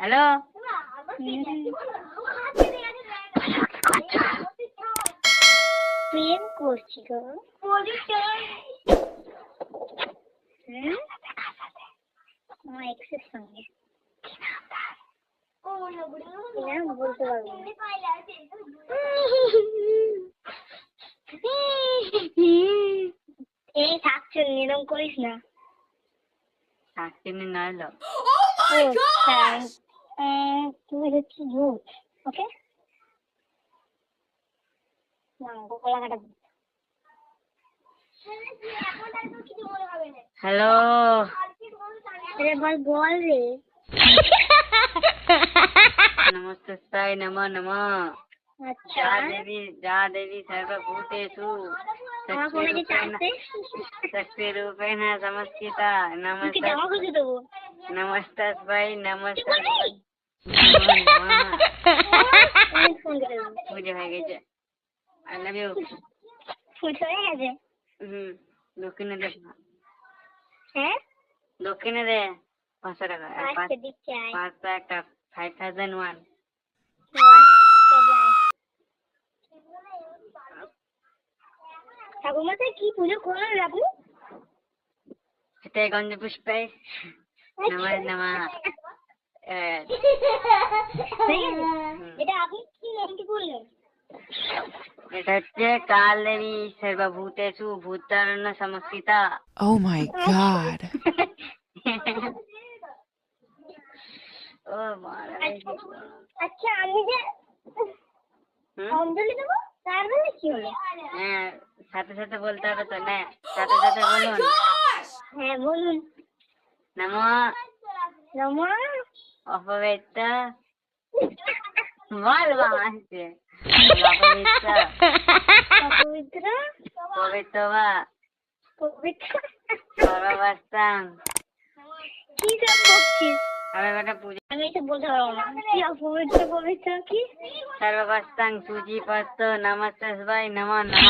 Hello? প্রেম করছি গো। হুম? আমার এক্সের সঙ্গে। বলতে পারব না। এই থাকছো এরকম করিস না। শাকচিনি নইলো ও হ্যাঁ উম, তুমি হচ্ছে ভূত ওকে না গোপালা কাটা হ্যালো আরে বল বল রে নমস্তে সাই নমো নমো আচ্ছা যা দেবী যা দেবী সর্বভূতেষু আমার ফোনে যে চাইছে শক্তি রূপেণ সমস্কিতা হয়ে গেছে আই লাভ ইউ ফুটো হয়ে গেছে হুম দক্ষিণে দে হ্যাঁ দক্ষিণে দে পাঁচশো টাকা পাঁচশো একটা ফাইভ থাউজেন্ড ওয়ান। ঠাকুরমশাই কি পুজো করলেন রে আপনি সেটাই গঞ্জ পুষ্পে নমঃ নমঃ? এটা আপনি কি নামটি বললেন এটা হচ্ছে কাল দেবী সর্বভূতেষু ভূতারণ্য সমস্কিতা Oh my god. ও মহারাজ আচ্ছা আমি যে হুম? অঞ্জলি দেবো তার মানে কি হলো হ্যাঁ সাথে সাথে বলতে হবে তো না সাথে সাথে বলুন হ্যাঁ বলুন নম রমা অপবিত্র বল বাংলাদেশে অপবিত্র পবিত্র পবিত্র পবিত্র সর্বাবস্থান কি সব বকছিস আমি একটা পুজো আমি এসব বলতে পারব না কি অপবিত্র পবিত্র কি সর্বাবস্থান সুজি পস্ত নমস্তে ভাই নম নম